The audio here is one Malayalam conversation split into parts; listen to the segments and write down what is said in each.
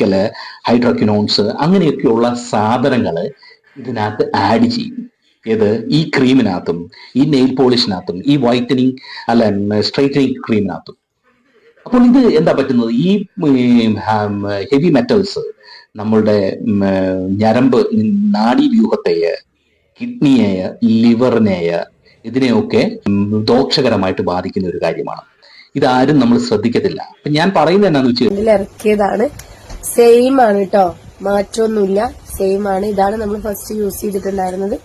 കെമിക്കൽ ഹൈഡ്രോക്കിനോൺസ് അങ്ങനെയൊക്കെയുള്ള സാധനങ്ങൾ ഇതിനകത്ത് ആഡ് ചെയ്യും. ഏത്? ഈ ക്രീമിനകത്തും ഈ നെയിൽ പോളിഷിനകത്തും ഈ വൈറ്റനിങ് അല്ല സ്ട്രൈറ്റനിങ് ക്രീമിനകത്തും അപ്പോൾ ഇത് എന്താ പറ്റുന്നത്? ഈ ഹെവി മെറ്റൽസ് നമ്മളുടെ ഞരമ്പ് നാഡീവ്യൂഹത്തെ കിഡ്നിയെ ലിവറിനെ ഇതിനെയൊക്കെ ദോഷകരമായിട്ട് ബാധിക്കുന്ന ഒരു കാര്യമാണ്. ഇതാരും നമ്മൾ ശ്രദ്ധിക്കത്തില്ല. ഞാൻ പറയുന്നത് എന്നാന്ന് വെച്ചാൽ ഇറക്കിയതാണ്. സെയിം ആണ് കേട്ടോ മാറ്റമൊന്നുമില്ല സെയിം ആണ്. ഇതാണ് നമ്മൾ ഫസ്റ്റ് യൂസ് ചെയ്തിട്ടുണ്ടായിരുന്നത്.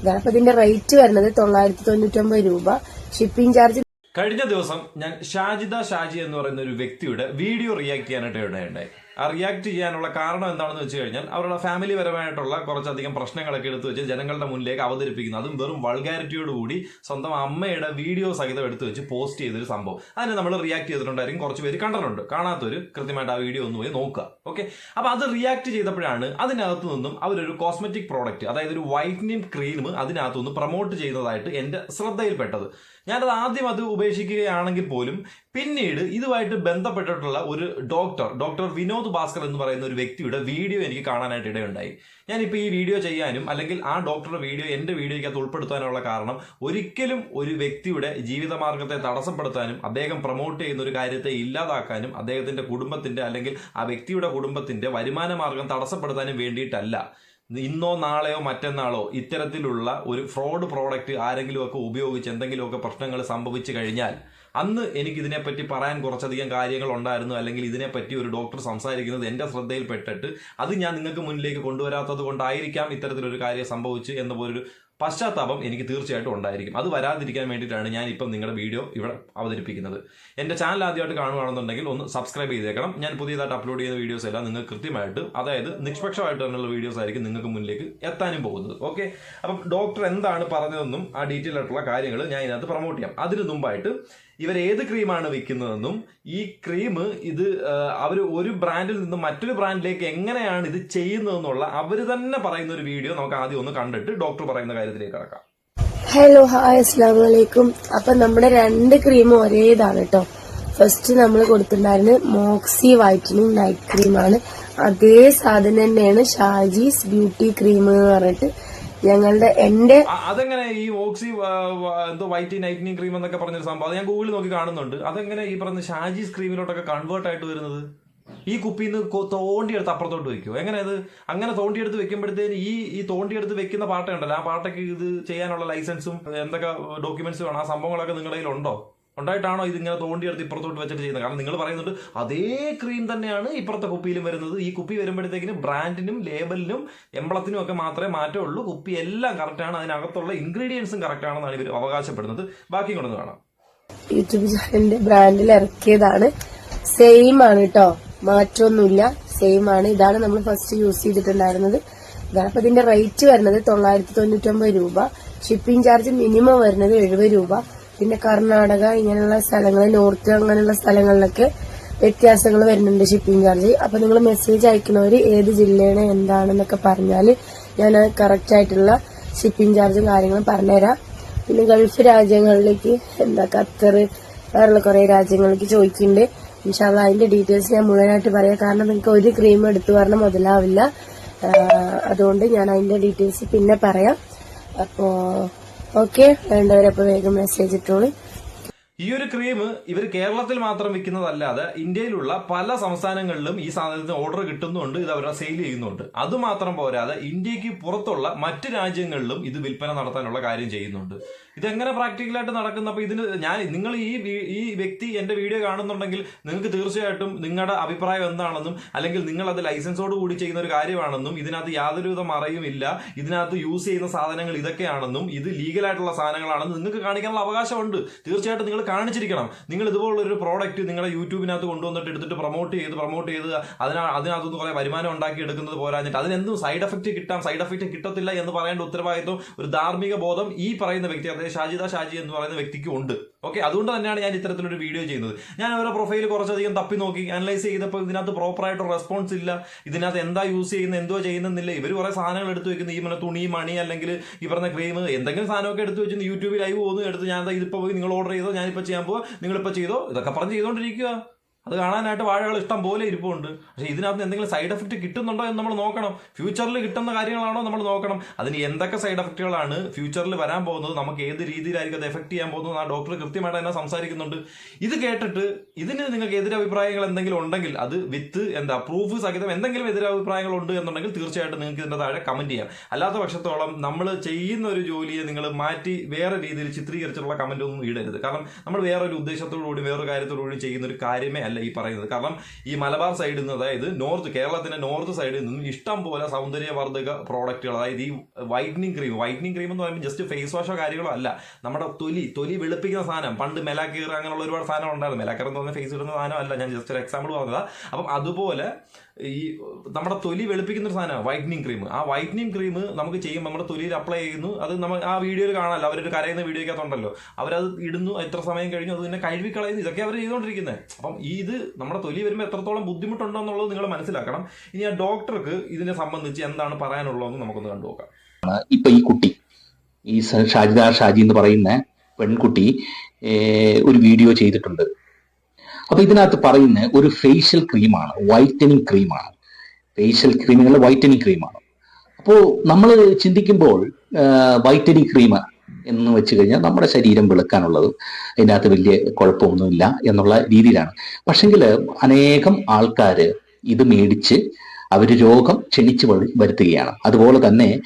ഇതാണ് അപ്പൊ ഇതിന്റെ റേറ്റ് വരുന്നത് തൊള്ളായിരത്തി തൊണ്ണൂറ്റൊമ്പത് രൂപ. ഷിപ്പിംഗ് ചാർജ് കഴിഞ്ഞ ദിവസം ഞാൻ ഷാജിദ ഷാജി എന്ന് പറയുന്ന ഒരു വ്യക്തിയുടെ വീഡിയോ റിയാക്ട് ചെയ്യാനായിട്ട് ഇടയുണ്ടായി റിയാക്ട് ചെയ്യാനുള്ള കാരണം എന്താണെന്ന് വെച്ച് കഴിഞ്ഞാൽ അവരുടെ ഫാമിലി പരമായിട്ടുള്ള കുറച്ചധികം പ്രശ്നങ്ങളൊക്കെ എടുത്തു വെച്ച് ജനങ്ങളുടെ മുന്നിലേക്ക് അവതരിപ്പിക്കുന്നു. അതും വെറും വൾഗാരിറ്റിയോട് കൂടി സ്വന്തം അമ്മയുടെ വീഡിയോ സഹിതം എടുത്തു വെച്ച് പോസ്റ്റ് ചെയ്തൊരു സംഭവം. അതിനെ നമ്മൾ റിയാക്ട് ചെയ്തിട്ടുണ്ടായിരിക്കും. കുറച്ച് പേര് കണ്ടിട്ടുണ്ട്. കാണാത്തൊരു കൃത്യമായിട്ട് ആ വീഡിയോ ഒന്ന് പോയി നോക്കുക. ഓക്കെ അപ്പോൾ അത് റിയാക്ട് ചെയ്തപ്പോഴാണ് അതിനകത്തു നിന്നും അവരൊരു കോസ്മെറ്റിക് പ്രോഡക്റ്റ് അതായത് ഒരു വൈറ്റനിങ് ക്രീം അതിനകത്തു നിന്ന് പ്രൊമോട്ട് ചെയ്യുന്നതായിട്ട് എന്റെ ശ്രദ്ധയിൽപ്പെട്ടത്. ഞാനത് ആദ്യം അത് ഉപേക്ഷിക്കുകയാണെങ്കിൽ പോലും പിന്നീട് ഇതുമായിട്ട് ബന്ധപ്പെട്ടിട്ടുള്ള ഒരു ഡോക്ടർ ഡോക്ടർ വിനോദ് ഭാസ്കർ എന്ന് പറയുന്ന ഒരു വ്യക്തിയുടെ വീഡിയോ എനിക്ക് കാണാനായിട്ട് ഇടയുണ്ടായി. ഞാനിപ്പോൾ ഈ വീഡിയോ ചെയ്യാനും അല്ലെങ്കിൽ ആ ഡോക്ടറുടെ വീഡിയോ എന്റെ വീഡിയോയ്ക്കകത്ത് ഉൾപ്പെടുത്താനുള്ള കാരണം ഒരിക്കലും ഒരു വ്യക്തിയുടെ ജീവിതമാർഗത്തെ തടസ്സപ്പെടുത്താനും അദ്ദേഹം പ്രൊമോട്ട് ചെയ്യുന്ന ഒരു കാര്യത്തെ ഇല്ലാതാക്കാനും അദ്ദേഹത്തിന്റെ കുടുംബത്തിന്റെ അല്ലെങ്കിൽ ആ വ്യക്തിയുടെ കുടുംബത്തിന്റെ വരുമാന മാർഗം തടസ്സപ്പെടുത്താനും വേണ്ടിയിട്ടല്ല. ഇന്നോ നാളെയോ മറ്റന്നാളോ ഇത്തരത്തിലുള്ള ഒരു ഫ്രോഡ് പ്രോഡക്റ്റ് ആരെങ്കിലുമൊക്കെ ഉപയോഗിച്ച് എന്തെങ്കിലുമൊക്കെ പ്രശ്നങ്ങൾ സംഭവിച്ചു കഴിഞ്ഞാൽ അന്ന് എനിക്ക് ഇതിനെപ്പറ്റി പറയാൻ കുറച്ചധികം കാര്യങ്ങൾ ഉണ്ടായിരുന്നു അല്ലെങ്കിൽ ഇതിനെപ്പറ്റി ഒരു ഡോക്ടർ സംസാരിക്കുന്നത് എന്റെ ശ്രദ്ധയിൽപ്പെട്ടിട്ട് അത് ഞാൻ നിങ്ങൾക്ക് മുന്നിലേക്ക് കൊണ്ടുവരാത്തത് കൊണ്ടായിരിക്കാം ഇത്തരത്തിലൊരു കാര്യം സംഭവിച്ചു എന്ന പോലൊരു പശ്ചാത്താപം എനിക്ക് തീർച്ചയായിട്ടും ഉണ്ടായിരിക്കും. അത് വരാതിരിക്കാൻ വേണ്ടിയിട്ടാണ് ഞാൻ ഇപ്പം നിങ്ങളുടെ വീഡിയോ ഇവിടെ അവതരിപ്പിക്കുന്നത്. എന്റെ ചാനൽ ആദ്യമായിട്ട് കാണുകയാണെന്നുണ്ടെങ്കിൽ ഒന്ന് സബ്സ്ക്രൈബ് ചെയ്തേക്കണം. ഞാൻ പുതിയതായിട്ട് അപ്ലോഡ് ചെയ്യുന്ന വീഡിയോസ് എല്ലാം നിങ്ങൾ കൃത്യമായിട്ട് അതായത് നിഷ്പക്ഷമായിട്ട് തന്നെയുള്ള വീഡിയോസ് ആയിരിക്കും നിങ്ങൾക്ക് മുന്നിലേക്ക് എത്താനും പോകുന്നത്. ഓക്കെ അപ്പം ഡോക്ടർ എന്താണ് പറഞ്ഞതെന്നും ആ ഡീറ്റെയിൽ ആയിട്ടുള്ള കാര്യങ്ങൾ ഞാൻ ഇതിനകത്ത് പ്രൊമോട്ട് ചെയ്യാം. അതിന് മുമ്പായിട്ട് ഇവർ ഏത് ക്രീമാണ് വിൽക്കുന്നതെന്നും ഈ ക്രീം ഇത് അവർ ഒരു ബ്രാൻഡിൽ നിന്ന് മറ്റൊരു ബ്രാൻഡിലേക്ക് എങ്ങനെയാണ് ഇത് ചെയ്യുന്നതെന്നുള്ള അവർ തന്നെ പറയുന്ന ഒരു വീഡിയോ നമുക്ക് ആദ്യം ഒന്ന് കണ്ടിട്ട് ഡോക്ടർ പറയുന്ന കാര്യത്തിലേക്ക് കടക്കാം. ഹലോ ഹായ് അസ്സാം വലൈക്കും അപ്പൊ നമ്മുടെ രണ്ട് ക്രീമും ഒരേ ഇതാണ് കേട്ടോ ഫസ്റ്റ് നമ്മൾ കൊടുത്തിട്ടുണ്ടായിരുന്നത് മോക്സി വൈറ്റനിങ് നൈറ്റ് ക്രീമാണ് അതേ സാധനം തന്നെയാണ് ഷാജീസ് ബ്യൂട്ടി ക്രീം എന്ന് പറഞ്ഞിട്ട് ഞങ്ങളുടെ എന്റെ അതെങ്ങനെ ഈ ഓക്സി എന്തോ വൈറ്റ് നൈറ്റനിങ് ക്രീം എന്നൊക്കെ പറഞ്ഞൊരു സംഭവം. അത് ഞാൻ ഗൂഗിളിൽ നോക്കി കാണുന്നുണ്ട്. അതെങ്ങനെ ഈ പറഞ്ഞ ഷാജീസ് ക്രീമിലോട്ടൊക്കെ കൺവേർട്ട് ആയിട്ട് വരുന്നത്? ഈ കുപ്പിയിൽ നിന്ന് തോണ്ടിയെടുത്ത് അപ്പുറത്തോട്ട് വെക്കുമോ എങ്ങനെ അത് അങ്ങനെ തോണ്ടിയെടുത്ത് വെക്കുമ്പോഴത്തേന് ഈ ഈ തോണ്ടിയെടുത്ത് വെക്കുന്ന പാട്ടയുണ്ടല്ലോ ആ പാട്ടയ്ക്ക് ഇത് ചെയ്യാനുള്ള ലൈസൻസും എന്തൊക്കെ ഡോക്യുമെന്റ്സ് വേണം? ആ സംഭവങ്ങളൊക്കെ നിങ്ങളുടെ കയ്യിലുണ്ടോ? ഉണ്ടായിട്ടാണോ ഇത് ഇങ്ങനെ തോണ്ടിയെടുത്ത് ഇപ്പുറത്തോട്ട് വെച്ചിട്ട് ചെയ്യുന്നത്? കാരണം നിങ്ങൾ പറയുന്നുണ്ട് അതേ ക്രീം തന്നെയാണ് ഇപ്പുറത്തെ കുപ്പിയിലും വരുന്നത്. ഈ കുപ്പി വരുമ്പോഴത്തേക്കിനും ബ്രാൻഡിനും ലേബലിനും എംബ്ലത്തിനും ഒക്കെ മാത്രമേ മാറ്റമുള്ളൂ. കുപ്പി എല്ലാം കറക്റ്റാണ് അതിനകത്തുള്ള ഇൻഗ്രീഡിയൻസും കറക്റ്റ് ആണെന്നാണ് ഇവർ അവകാശപ്പെടുന്നത്. ബാക്കി കൊണ്ടൊന്ന് കാണാം. യൂട്യൂബ് ബ്രാൻഡിൽ ഇറക്കിയതാണ്. സെയിം ആണ് കേട്ടോ മാറ്റമൊന്നുമില്ല. സെയിം ആണ്. ഇതാണ് നമ്മൾ ഫസ്റ്റ് യൂസ് ചെയ്തിട്ടുണ്ടായിരുന്നത്. ഇതാണ് അപ്പൊ ഇതിന്റെ റേറ്റ് വരുന്നത് തൊള്ളായിരത്തി തൊണ്ണൂറ്റൊമ്പത് രൂപ. ഷിപ്പിംഗ് ചാർജ് മിനിമം വരുന്നത് എഴുപത് രൂപ. പിന്നെ കർണാടക ഇങ്ങനെയുള്ള സ്ഥലങ്ങൾ നോർത്ത് അങ്ങനെയുള്ള സ്ഥലങ്ങളിലൊക്കെ വ്യത്യാസങ്ങൾ വരുന്നുണ്ട് ഷിപ്പിംഗ് ചാർജ് അപ്പൊ നിങ്ങൾ മെസ്സേജ് അയക്കുന്നവര് ഏത് ജില്ലയാണ് എന്താണെന്നൊക്കെ പറഞ്ഞാൽ ഞാൻ കറക്റ്റ് ആയിട്ടുള്ള ഷിപ്പിംഗ് ചാർജും കാര്യങ്ങളും പറഞ്ഞുതരാം. പിന്നെ ഗൾഫ് രാജ്യങ്ങളിലേക്ക് എന്താ ഖത്തർ വേറെയുള്ള കുറെ രാജ്യങ്ങളിലേക്ക് ചോദിക്കുന്നുണ്ട്. ഇൻഷാല്ല അതിന്റെ ഡീറ്റെയിൽസ് ഞാൻ മുഴുവനായിട്ട് പറയാം. കാരണം നിങ്ങൾക്ക് ഒരു ക്രീം എടുത്തു പറഞ്ഞാൽ മുതലാവില്ല. അതുകൊണ്ട് ഞാൻ അതിന്റെ ഡീറ്റെയിൽസ് പിന്നെ പറയാം. അപ്പോ ഓക്കെ. വേണ്ടവരപ്പോ വേഗം മെസ്സേജ് ഇട്ടോളൂ. ഈ ഒരു ക്രീം ഇവർ കേരളത്തിൽ മാത്രം വിൽക്കുന്നതല്ലാതെ ഇന്ത്യയിലുള്ള പല സംസ്ഥാനങ്ങളിലും ഈ സാധനത്തിന് ഓർഡർ കിട്ടുന്നുണ്ട് ഇത് അവരുടെ സെയിൽ ചെയ്യുന്നുണ്ട്. അതുമാത്രം പോരാതെ ഇന്ത്യയ്ക്ക് പുറത്തുള്ള മറ്റ് രാജ്യങ്ങളിലും ഇത് വിൽപ്പന നടത്താനുള്ള കാര്യം ചെയ്യുന്നുണ്ട്. ഇതെങ്ങനെ പ്രാക്ടിക്കലായിട്ട് നടക്കുന്ന? അപ്പോൾ ഇതിന് ഞാൻ നിങ്ങൾ ഈ ഈ വ്യക്തി എന്റെ വീഡിയോ കാണുന്നുണ്ടെങ്കിൽ നിങ്ങൾക്ക് തീർച്ചയായിട്ടും നിങ്ങളുടെ അഭിപ്രായം എന്താണെന്നും അല്ലെങ്കിൽ നിങ്ങൾ അത് ലൈസൻസോട് കൂടി ചെയ്യുന്ന ഒരു കാര്യമാണെന്നും ഇതിനകത്ത് യാതൊരുവിധ മറയുമില്ല ഇതിനകത്ത് യൂസ് ചെയ്യുന്ന സാധനങ്ങൾ ഇതൊക്കെയാണെന്നും ഇത് ലീഗലായിട്ടുള്ള സാധനങ്ങളാണെന്നും നിങ്ങൾക്ക് കാണിക്കാനുള്ള അവകാശമുണ്ട്. തീർച്ചയായിട്ടും നിങ്ങൾ കാണിച്ചിരിക്കണം. നിങ്ങൾ ഇതുപോലുള്ള ഒരു പ്രോഡക്റ്റ് നിങ്ങളുടെ യൂട്യൂബിനകത്ത് കൊണ്ടുവന്നിട്ട് എടുത്തിട്ട് പ്രൊമോട്ട് ചെയ്ത് പ്രൊമോട്ട് ചെയ്ത് അതിനാ അതിനകത്തുനിന്ന് കുറേ വരുമാനം ഉണ്ടാക്കി എടുക്കുന്നത് പോരാഞ്ഞിട്ട് അതിനെന്തും സൈഡ് എഫക്റ്റ് കിട്ടാം. സൈഡ് എഫക്റ്റ് കിട്ടത്തില്ല എന്ന് പറയേണ്ട ഉത്തരവാദിത്വം ഒരു ധാർമ്മിക ബോധം ഈ പറയുന്ന വ്യക്തി അതായത് ഷാജിദ ഷാജി എന്ന് പറയുന്ന വ്യക്തിക്കും ഉണ്ട്. ഓക്കെ അതുകൊണ്ട് തന്നെയാണ് ഞാൻ ഇത്തരത്തിലൊരു വീഡിയോ ചെയ്യുന്നത്. ഞാൻ അവരുടെ പ്രൊഫൈൽ കുറച്ചധികം തപ്പി നോക്കി അനലൈസ് ചെയ്തപ്പോൾ ഇതിനകത്ത് പ്രോപ്പറായിട്ട് റെസ്പോൺസ് ഇല്ല. ഇതിനകത്ത് എന്താ യൂസ് ചെയ്യുന്നത് എന്തോ ചെയ്യുന്നില്ല ഇവർ കുറേ സാധനങ്ങൾ എടുത്തു വെക്കുന്നത് ഈ പറഞ്ഞ തുണി മണി അല്ലെങ്കിൽ ഈ പറഞ്ഞ ക്രീം എന്തെങ്കിലും സാധനമൊക്കെ എടുത്തു വെച്ചിരുന്നു യൂട്യൂബിൽ ലൈവ് പോകുന്നു. എടുത്ത് ഞാൻ എന്താ ഇതിപ്പോ പോയി നിങ്ങൾ ഓർഡർ ചെയ്തോ ഞാനിപ്പോൾ ചെയ്യാൻ പോവാ. നിങ്ങളിപ്പോൾ ചെയ്തോ? ഇതൊക്കെ പറഞ്ഞ് ചെയ്തുകൊണ്ടിരിക്കുക അത് കാണാനായിട്ട് വാഴകൾ ഇഷ്ടം പോലെ ഇരിപ്പുണ്ട്. പക്ഷെ ഇതിനകത്ത് എന്തെങ്കിലും സൈഡ് എഫക്റ്റ് കിട്ടുന്നുണ്ടോ എന്ന് നമ്മൾ നോക്കണം. ഫ്യൂച്ചറിൽ കിട്ടുന്ന കാര്യങ്ങളാണോ നമ്മൾ നോക്കണം. അതിന് എന്തൊക്കെ സൈഡ് എഫക്റ്റുകളാണ് ഫ്യൂച്ചറിൽ വരാൻ പോകുന്നത്? നമുക്ക് ഏത് രീതിയിലായിരിക്കും അത് എഫക്ട് ചെയ്യാൻ പോകുന്നത്? ആ ഡോക്ടർ കൃത്യമായിട്ട് തന്നെ സംസാരിക്കുന്നുണ്ട്. ഇത് കേട്ടിട്ട് ഇതിന് നിങ്ങൾക്ക് എതിരഭിപ്രായങ്ങൾ എന്തെങ്കിലും ഉണ്ടെങ്കിൽ അത് വിത്ത് എന്താ പ്രൂഫ് സഹിതം എന്തെങ്കിലും എതിരഭിപ്രായങ്ങൾ ഉണ്ട് എന്നുണ്ടെങ്കിൽ തീർച്ചയായിട്ടും നിങ്ങൾക്ക് ഇതിന്റെ താഴെ കമന്റ് ചെയ്യാം. അല്ലാത്ത പക്ഷത്തോളം നമ്മൾ ചെയ്യുന്ന ഒരു ജോലിയെ നിങ്ങൾ മാറ്റി വേറെ രീതിയിൽ ചിത്രീകരിച്ചിട്ടുള്ള കമന്റ് ഒന്നും ഇടരുത്. കാരണം നമ്മൾ വേറൊരു ഉദ്ദേശത്തോടുകൂടി വേറൊരു കാര്യത്തോടുകൂടി ചെയ്യുന്ന ഒരു കാര്യമേ അല്ല ഈ പറയുന്നത്. കാരണം ഈ മലബാർ സൈഡിൽ നിന്ന് അതായത് നോർത്ത് കേരളത്തിന്റെ നോർത്ത് സൈഡിൽ നിന്നും ഇഷ്ടം പോലെ സൗന്ദര്യവർദ്ധക പ്രോഡക്റ്റുകൾ അതായത് ഈ വൈറ്റനിങ് ക്രീം വൈറ്റനിങ് ക്രീം എന്ന് പറയുമ്പോൾ ജസ്റ്റ് ഫേസ് വാഷോ കാര്യങ്ങളോ അല്ല. നമ്മുടെ തൊലി തൊലി വെളുപ്പിക്കുന്ന സാധനം. പണ്ട് മെലാക്കീർ അങ്ങനെയുള്ള ഒരുപാട് സാധനം ഉണ്ടായിരുന്നു മെലാക്കീർ എന്ന് പറഞ്ഞാൽ ഫേസ് ഇടുന്ന സാധനം അല്ല. ഞാൻ ജസ്റ്റ് ഒരു എക്സാമ്പിൾ പറഞ്ഞതാ. അപ്പം അതുപോലെ ഈ നമ്മുടെ തൊലി വെളുപ്പിക്കുന്ന ഒരു സാധനമാണ് വൈറ്റനിങ് ക്രീം ആ വൈറ്റനിങ് ക്രീം നമുക്ക് ചെയ്യും നമ്മുടെ തൊലിയിൽ അപ്ലൈ ചെയ്യുന്നു. അത് നമ്മൾ ആ വീഡിയോയിൽ കാണാമല്ലോ അവരൊരു കരയുന്ന വീഡിയോക്കകത്തുണ്ടല്ലോ. അവരത് ഇടുന്നു എത്ര സമയം കഴിഞ്ഞു അത് പിന്നെ കഴിവിക്കളയുന്നു കളയുന്നു ഇതൊക്കെ അവർ ചെയ്തുകൊണ്ടിരിക്കുന്നത് അപ്പം ഇത് നമ്മുടെ തൊലി വരുമ്പോൾ എത്രത്തോളം ബുദ്ധിമുട്ടുണ്ടോ എന്നുള്ളത് നിങ്ങൾ മനസ്സിലാക്കണം. ഇനി ആ ഡോക്ടർക്ക് ഇതിനെ സംബന്ധിച്ച് എന്താണ് പറയാനുള്ളതെന്ന് നമുക്കൊന്ന് കണ്ടുനോക്കാം ഇപ്പൊ ഈ കുട്ടി ഈ ഷാജിദാർ ഷാജിദ ഷാജി എന്ന് പറയുന്ന പെൺകുട്ടി ഒരു വീഡിയോ ചെയ്തിട്ടുണ്ട്. അപ്പൊ ഇതിനകത്ത് പറയുന്ന ഒരു ഫേഷ്യൽ ക്രീമാണ് വൈറ്റനിങ് ക്രീമാണ് ഫേഷ്യൽ ക്രീമുകൾ വൈറ്റനിങ് ക്രീമാണ് അപ്പോൾ നമ്മൾ ചിന്തിക്കുമ്പോൾ വൈറ്റനിങ് ക്രീം എന്ന് വെച്ച് കഴിഞ്ഞാൽ നമ്മുടെ ശരീരം വെളുക്കാനുള്ളതും അതിനകത്ത് വലിയ കുഴപ്പമൊന്നുമില്ല എന്നുള്ള രീതിയിലാണ്. പക്ഷെങ്കിൽ അനേകം ആൾക്കാർ ഇത് മേടിച്ച് അവർ രോഗം ക്ഷണിച്ച് വരു- വരുത്തുകയാണ്. അതുപോലെ തന്നെ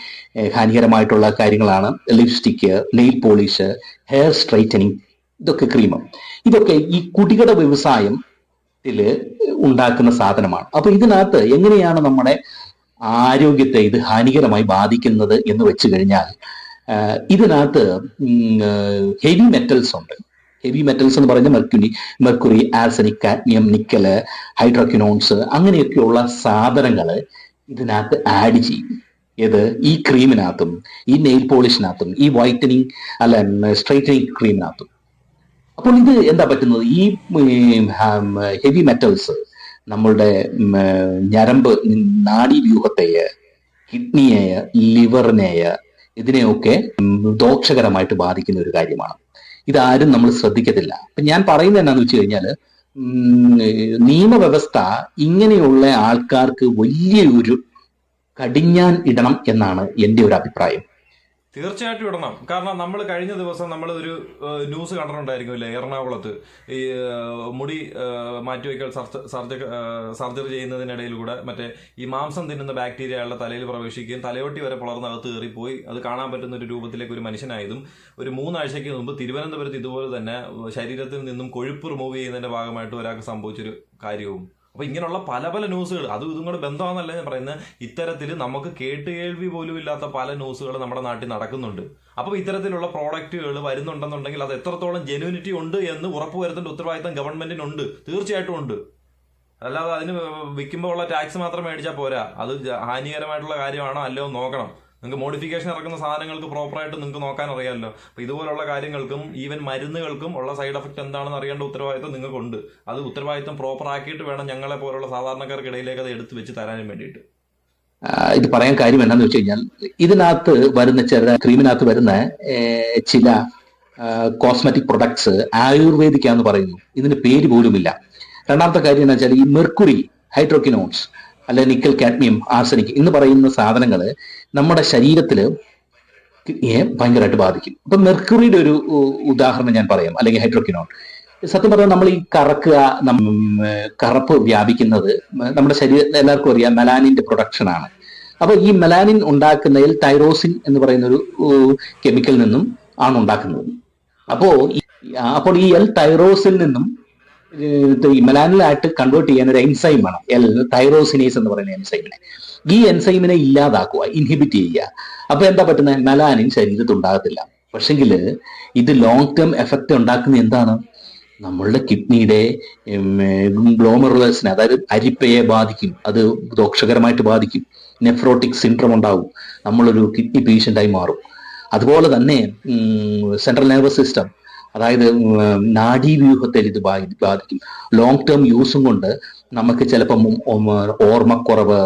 ഹാനികരമായിട്ടുള്ള കാര്യങ്ങളാണ്. Lipstick nail polish hair straightening ഇതൊക്കെ ക്രീമം. ഇതൊക്കെ ഈ കുടികട വ്യവസായത്തിൽ ഉണ്ടാക്കുന്ന സാധനമാണ്. അപ്പൊ ഇതിനകത്ത് എങ്ങനെയാണ് നമ്മുടെ ആരോഗ്യത്തെ ഇത് ഹാനികരമായി ബാധിക്കുന്നത് എന്ന് വെച്ച് കഴിഞ്ഞാൽ ഇതിനകത്ത് ഹെവി മെറ്റൽസ് ഉണ്ട്. ഹെവി മെറ്റൽസ് എന്ന് പറയുന്ന mercury mercury arsenic cadmium nickel hydroquinones അങ്ങനെയൊക്കെയുള്ള സാധനങ്ങൾ ഇതിനകത്ത് ആഡ് ചെയ്യും. ഏത്? ഈ ക്രീമിനകത്തും ഈ നെയിൽ പോളിഷിനകത്തും ഈ വൈറ്റനിങ് അല്ല സ്ട്രൈറ്റനിങ് ക്രീമിനകത്തും അപ്പോൾ ഇത് എന്താ പറ്റുന്നത്? ഈ ഹെവി മെറ്റൽസ് നമ്മളുടെ ഞരമ്പ് നാഡി നാഡീവ്യൂഹത്തെ കിഡ്നിയെ ലിവറിനെ ഇതിനെയൊക്കെ ദോഷകരമായിട്ട് ബാധിക്കുന്ന ഒരു കാര്യമാണ്. ഇതാരും നമ്മൾ ശ്രദ്ധിക്കത്തില്ല. അപ്പൊ ഞാൻ പറയുന്നത് എന്നാന്ന് വെച്ച് കഴിഞ്ഞാൽ നിയമവ്യവസ്ഥ ഇങ്ങനെയുള്ള ആൾക്കാർക്ക് വലിയൊരു കടിഞ്ഞാൻ ഇടണം എന്നാണ് എന്റെ ഒരു അഭിപ്രായം. തീർച്ചയായിട്ടും ഇടണം. കാരണം നമ്മൾ കഴിഞ്ഞ ദിവസം നമ്മൾ ഒരു ന്യൂസ് കണ്ടിട്ടുണ്ടായിരിക്കുമല്ലേ എറണാകുളത്ത്. ഈ മുടി മാറ്റിവെക്കൽ സർജറി സർജറി ചെയ്യുന്നതിനിടയിൽ കൂടെ മറ്റേ ഈ മാംസം തിന്നുന്ന ബാക്ടീരിയ അയാളുടെ തലയിൽ പ്രവേശിക്കുകയും തലയോട്ടി വരെ പുളർന്നകത്ത് കയറിപ്പോയി. അത് കാണാൻ പറ്റുന്ന ഒരു രൂപത്തിലേക്ക് ഒരു മനുഷ്യനായതും ഒരു മൂന്നാഴ്ചയ്ക്ക് മുമ്പ് തിരുവനന്തപുരത്ത് ഇതുപോലെ തന്നെ ശരീരത്തിൽ നിന്നും കൊഴുപ്പ് റിമൂവ് ചെയ്യുന്നതിന്റെ ഭാഗമായിട്ട് ഒരാൾക്ക് സംഭവിച്ചൊരു കാര്യവും അപ്പൊ ഇങ്ങനെയുള്ള പല പല ന്യൂസുകൾ അതും ഇതും കൂടെ ബന്ധമാണെന്നല്ല ഞാൻ പറയുന്നത്. ഇത്തരത്തിൽ നമുക്ക് കേട്ട് കേൾവി പോലും ഇല്ലാത്ത പല ന്യൂസുകൾ നമ്മുടെ നാട്ടിൽ നടക്കുന്നുണ്ട്. അപ്പോൾ ഇത്തരത്തിലുള്ള പ്രോഡക്റ്റുകൾ വരുന്നുണ്ടെന്നുണ്ടെങ്കിൽ അത് എത്രത്തോളം ജെനുവിനിറ്റി ഉണ്ട് എന്ന് ഉറപ്പ് വരുത്തേണ്ട ഉത്തരവാദിത്തം ഗവൺമെന്റിനുണ്ട്. തീർച്ചയായിട്ടും ഉണ്ട്. അല്ലാതെ അതിന് വിൽക്കുമ്പോൾ ഉള്ള ടാക്സ് മാത്രം മേടിച്ചാൽ പോരാ. അത് ഹാനികരമായിട്ടുള്ള കാര്യമാണോ അല്ലയോ നോക്കണം. നിങ്ങൾക്ക് മോഡിഫിക്കേഷൻ ഇറക്കുന്ന സാധനങ്ങൾക്ക് പ്രോപ്പറായിട്ട് നിങ്ങൾക്ക് നോക്കാൻ അറിയാമല്ലോ. അപ്പൊ ഇതുപോലുള്ള കാര്യങ്ങൾക്കും ഈവൻ മരുന്നുകൾക്കും ഉള്ള സൈഡ് എഫക്ട് എന്താണെന്ന് അറിയേണ്ട ഉത്തരവാദിത്തം നിങ്ങൾക്കുണ്ട്. അത് ഉത്തരവാദിത്തം പ്രോപ്പർ ആക്കിയിട്ട് വേണം ഞങ്ങളെ പോലുള്ള സാധാരണക്കാർക്കിടയിലേക്ക് അത് എടുത്തു വെച്ച് തരാനും വേണ്ടിയിട്ട്. ഇത് പറയാൻ കാര്യം എന്താണെന്ന് വെച്ച് കഴിഞ്ഞാൽ ഇതിനകത്ത് വരുന്ന ചില ക്രീമിനകത്ത് വരുന്ന ചില കോസ്മെറ്റിക് പ്രൊഡക്ട്സ് ആയുർവേദിക്കാന്ന് പറയുന്നു. ഇതിന് പേര് പോലുമില്ല. രണ്ടാമത്തെ കാര്യം എന്താ വെച്ചാൽ ഈ മെർക്കുറി ഹൈഡ്രോക്കിനോൺസ് അല്ലെ നിക്കൽ കാഡ്മിയം ആർസനിക് എന്ന് പറയുന്ന സാധനങ്ങൾ നമ്മുടെ ശരീരത്തിൽ ഭയങ്കരമായിട്ട് ബാധിക്കും. ഇപ്പൊ മെർക്കുറിയുടെ ഒരു ഉദാഹരണം ഞാൻ പറയാം. അല്ലെങ്കിൽ ഹൈഡ്രോക്കിനോൺ സത്യം പറഞ്ഞാൽ നമ്മൾ ഈ കറക്കുക കറുപ്പ് വ്യാപിക്കുന്നത് നമ്മുടെ ശരീരത്തിൽ എല്ലാവർക്കും അറിയാം മെലാനിന്റെ പ്രൊഡക്ഷനാണ് അപ്പൊ ഈ മെലാനിൻ ഉണ്ടാക്കുന്നതിൽ തൈറോസിൻ എന്ന് പറയുന്ന ഒരു കെമിക്കൽ നിന്നും ആണ് ഉണ്ടാക്കുന്നത്. അപ്പോ അപ്പോൾ ഈ എൽ തൈറോസിൽ നിന്നും മെലാനിലായിട്ട് കൺവേർട്ട് ചെയ്യാൻ ഒരു എൻസൈം വേണം. എൽ തൈറോസിനേസ് എന്ന് പറയുന്ന എൻസൈമിനെ ഈ എൻസൈമിനെ ഇല്ലാതാക്കുക ഇൻഹിബിറ്റ് ചെയ്യുക. അപ്പൊ എന്താ പറ്റുന്നത് മെലാനിൻ ശരീരത്തിൽ ഉണ്ടാകത്തില്ല. പക്ഷെങ്കിൽ ഇത് ലോങ് ടേം എഫക്റ്റ് ഉണ്ടാക്കുന്ന എന്താണ്? നമ്മളുടെ കിഡ്നിയുടെ ഗ്ലോമറുലസിനെ അതായത് അരിപ്പയെ ബാധിക്കും. അത് ദോഷകരമായിട്ട് ബാധിക്കും. നെഫ്രോട്ടിക് സിൻഡ്രം ഉണ്ടാവും. നമ്മളൊരു കിഡ്നി പേഷ്യന്റായി മാറും. അതുപോലെ തന്നെ സെൻട്രൽ നെർവസ് സിസ്റ്റം അതായത് നാഡീവ്യൂഹത്തെ ഇത് ബാധി- ബാധിക്കും. ലോങ് ടേം യൂസും കൊണ്ട് നമുക്ക് ചിലപ്പം ഓർമ്മക്കുറവ്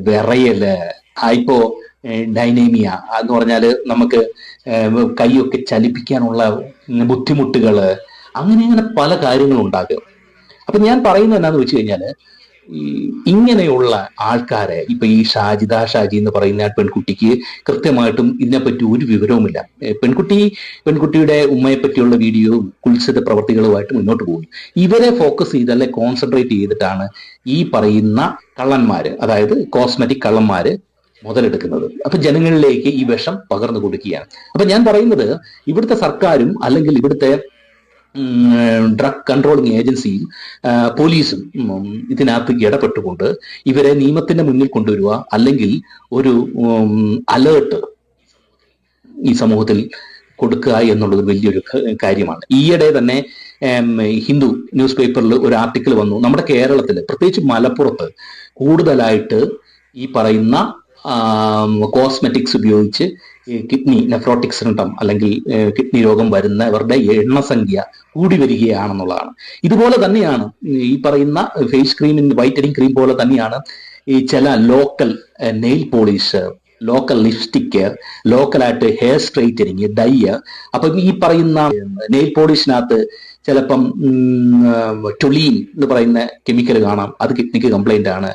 വിറയൽ ഹൈപ്പോ ഡൈനേമിയ എന്ന് പറഞ്ഞാൽ നമുക്ക് കൈയൊക്കെ ചലിപ്പിക്കാനുള്ള ബുദ്ധിമുട്ടുകൾ അങ്ങനെ അങ്ങനെ പല കാര്യങ്ങളും ഉണ്ടാകും അപ്പൊ ഞാൻ പറയുന്നത് എന്നാന്ന് വെച്ച് കഴിഞ്ഞാൽ ഈ ഇങ്ങനെയുള്ള ആൾക്കാരെ ഇപ്പൊ ഈ ഷാജിദ ഷാജി എന്ന് പറയുന്ന പെൺകുട്ടിക്ക് കൃത്യമായിട്ടും ഇതിനെപ്പറ്റി ഒരു വിവരവുമില്ല. പെൺകുട്ടി പെൺകുട്ടിയുടെ ഉമ്മയെ പറ്റിയുള്ള വീഡിയോയും കുൽസിത പ്രവർത്തികളുമായിട്ട് മുന്നോട്ട് പോകും ഇവരെ ഫോക്കസ് ചെയ്ത് അല്ലെ കോൺസെൻട്രേറ്റ് ചെയ്തിട്ടാണ് ഈ പറയുന്ന കള്ളന്മാര് അതായത് കോസ്മെറ്റിക് കള്ളന്മാര് മുതലെടുക്കുന്നത്. അപ്പൊ ജനങ്ങളിലേക്ക് ഈ വിഷം പകർന്നു കൊടുക്കുകയാണ്. അപ്പൊ ഞാൻ പറയുന്നത് ഇവിടുത്തെ സർക്കാരും അല്ലെങ്കിൽ ഇവിടുത്തെ ഡ്രഗ് കൺട്രോളിംഗ് ഏജൻസിയും പോലീസും ഇതിനകത്ത് ഇടപെട്ടുകൊണ്ട് ഇവരെ നിയമത്തിന്റെ മുന്നിൽ കൊണ്ടുവരിക അല്ലെങ്കിൽ ഒരു അലേർട്ട് ഈ സമൂഹത്തിൽ കൊടുക്കുക എന്നുള്ളത് വലിയൊരു കാര്യമാണ്. ഈയിടെ തന്നെ ഹിന്ദു ന്യൂസ് പേപ്പറിൽ ഒരു ആർട്ടിക്കിൾ വന്നു. നമ്മുടെ കേരളത്തിൽ പ്രത്യേകിച്ച് മലപ്പുറത്ത് കൂടുതലായിട്ട് ഈ പറയുന്ന കോസ്മെറ്റിക്സ് ഉപയോഗിച്ച് കിഡ്നി നെഫ്രോട്ടിക് സിൻഡം അല്ലെങ്കിൽ കിഡ്നി രോഗം വരുന്നവരുടെ എണ്ണസംഖ്യ കൂടി വരികയാണെന്നുള്ളതാണ്. ഇതുപോലെ തന്നെയാണ് ഈ പറയുന്ന ഫേസ് ക്രീമിൻ വൈറ്റനിങ് ക്രീം പോലെ തന്നെയാണ് ഈ ചില local nail polish local lipstick ലോക്കലായിട്ട് hair straightening dye അപ്പം ഈ പറയുന്ന നെയിൽ പോളിഷിനകത്ത് ചിലപ്പം ടൊലീൻ എന്ന് പറയുന്ന കെമിക്കൽ കാണാം. അത് കിഡ്നിക്ക് കംപ്ലൈന്റ് ആണ്.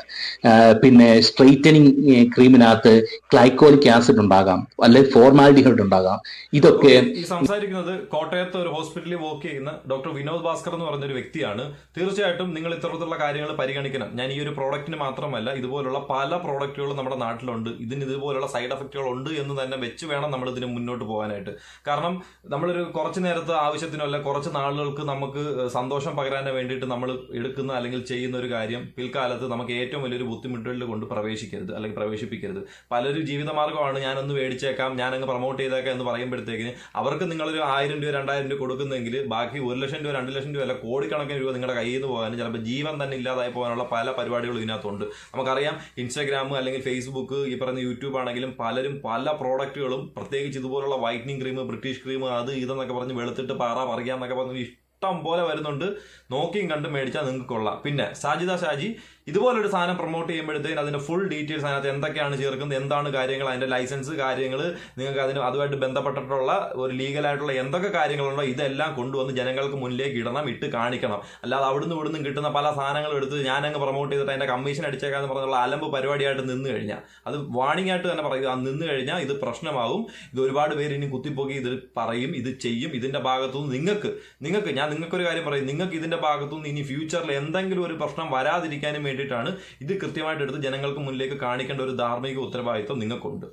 പിന്നെ സ്ട്രൈറ്റനിങ് ക്രീമിനകത്ത് ക്ലൈക്കോലിക് ആസിഡ് ഉണ്ടാകാം. അല്ലെങ്കിൽ ഫോർമാലിറ്റികൾ ഉണ്ടാകാം. ഇതൊക്കെ സംസാരിക്കുന്നത് കോട്ടയത്ത് ഒരു ഹോസ്പിറ്റലിൽ വർക്ക് ചെയ്യുന്ന ഡോക്ടർ വിനോദ് ഭാസ്കർ എന്ന് പറഞ്ഞ ഒരു വ്യക്തിയാണ്. തീർച്ചയായിട്ടും നിങ്ങൾ ഇത്തരത്തിലുള്ള കാര്യങ്ങൾ പരിഗണിക്കണം. ഞാൻ ഈ ഒരു പ്രോഡക്റ്റിന് മാത്രമല്ല ഇതുപോലുള്ള പല പ്രോഡക്റ്റുകളും നമ്മുടെ നാട്ടിലുണ്ട്. ഇതിന് ഇതുപോലുള്ള സൈഡ് എഫക്റ്റുകൾ ഉണ്ട് എന്ന് തന്നെ വെച്ച് വേണം നമ്മൾ ഇതിന് മുന്നോട്ട് പോകാനായിട്ട്. കാരണം നമ്മളൊരു കുറച്ച് നേരത്തെ ആവശ്യത്തിനോ അല്ല കുറച്ച് നാളുകൾക്ക് നമുക്ക് സന്തോഷം പകരാൻ വേണ്ടിയിട്ട് നമ്മൾ എടുക്കുന്ന അല്ലെങ്കിൽ ചെയ്യുന്ന ഒരു കാര്യം പിൽക്കാലത്ത് നമുക്ക് ഏറ്റവും വലിയൊരു ബുദ്ധിമുട്ടുകളിൽ കൊണ്ട് പ്രവേശിക്കരുത് അല്ലെങ്കിൽ പ്രവേശിപ്പിക്കരുത്. പലരും ജീവിതമാർഗമാണ് ഞാനൊന്ന് മേടിച്ചേക്കാം ഞാനങ്ങ് പ്രൊമോട്ട് ചെയ്തേക്കാം എന്ന് പറയുമ്പോഴത്തേക്കിന് അവർക്ക് നിങ്ങളൊരു ആയിരം രൂപ രണ്ടായിരം രൂപ കൊടുക്കുന്നെങ്കിൽ ബാക്കി ഒരു ലക്ഷം രൂപ രണ്ട് ലക്ഷം രൂപ അല്ല കോടിക്കണക്കിന് രൂപ നിങ്ങളുടെ കയ്യിൽ നിന്ന് പോകാനും ചിലപ്പോൾ ജീവൻ തന്നെ ഇല്ലാതായി പോകാനുള്ള പല പരിപാടികളും ഇതിനകത്തുണ്ട്. നമുക്കറിയാം ഇൻസ്റ്റാഗ്രാം അല്ലെങ്കിൽ ഫേസ്ബുക്ക് ഈ പറയുന്ന യൂട്യൂബ് ആണെങ്കിലും പലരും പല പ്രോഡക്റ്റുകളും പ്രത്യേകിച്ച് ഇതുപോലുള്ള വൈറ്റനിങ് ക്രീം ബ്രിട്ടീഷ് ക്രീം അത് ഇതെന്നൊക്കെ പറഞ്ഞ് വെളുത്തിട്ട് പാറ പറയാന്നൊക്കെ പറഞ്ഞ് ഇഷ്ടം പോലെ വരുന്നുണ്ട്. നോക്കിയും കണ്ടും മേടിച്ചാൽ നിങ്ങൾക്ക് കൊള്ളാം. പിന്നെ സാജിദ ഷാജി ഇതുപോലൊരു സാധനം പ്രൊമോട്ട് ചെയ്യുമ്പോഴത്തേന് അതിന്റെ ഫുൾ ഡീറ്റെയിൽസ് അതിനകത്ത് എന്തൊക്കെയാണ് ചേർക്കുന്നത് എന്താണ് കാര്യങ്ങൾ അതിന്റെ ലൈസൻസ് കാര്യങ്ങൾ നിങ്ങൾക്ക് അതിന് അതുമായിട്ട് ബന്ധപ്പെട്ടിട്ടുള്ള ഒരു ലീഗലായിട്ടുള്ള എന്തൊക്കെ കാര്യങ്ങളുണ്ടോ ഇതെല്ലാം കൊണ്ടുവന്ന് ജനങ്ങൾക്ക് മുന്നിലേക്ക് ഇടണം ഇട്ട് കാണിക്കണം. അല്ലാതെ അവിടുന്ന് ഇവിടുന്ന് കിട്ടുന്ന പല സാധനങ്ങളും എടുത്ത് ഞാനങ്ങ് പ്രൊമോട്ട് ചെയ്തിട്ട് അതിന്റെ കമ്മീഷൻ അടിച്ചേക്കാന്ന് പറഞ്ഞുള്ള അലമ്പ് പരിപാടിയായിട്ട് നിന്ന് കഴിഞ്ഞാൽ അത് വാണിംഗ് ആയിട്ട് തന്നെ പറയുക നിന്ന് കഴിഞ്ഞാൽ ഇത് പ്രശ്നമാകും ഇത് ഒരുപാട് പേര് ഇനി കുത്തിപ്പോക്കി ഇത് പറയും ഇത് ചെയ്യും. ഇതിന്റെ ഭാഗത്തുനിന്ന് നിങ്ങൾക്ക് നിങ്ങൾക്ക് ഞാൻ നിങ്ങൾക്കൊരു കാര്യം പറയും. നിങ്ങൾക്ക് ഇതിന്റെ ഭാഗത്തുനിന്ന് ഇനി ഫ്യൂച്ചറിൽ എന്തെങ്കിലും ഒരു പ്രശ്നം വരാതിരിക്കാനും വേണ്ടിയിട്ടാണ് ഇത് കൃത്യമായിട്ട് എടുത്ത് ജനങ്ങൾക്ക് മുന്നിലേക്ക് കാണിക്കേണ്ട ഒരു ധാർമ്മിക ഉത്തരവാദിത്വം നിങ്ങൾക്കുണ്ട്.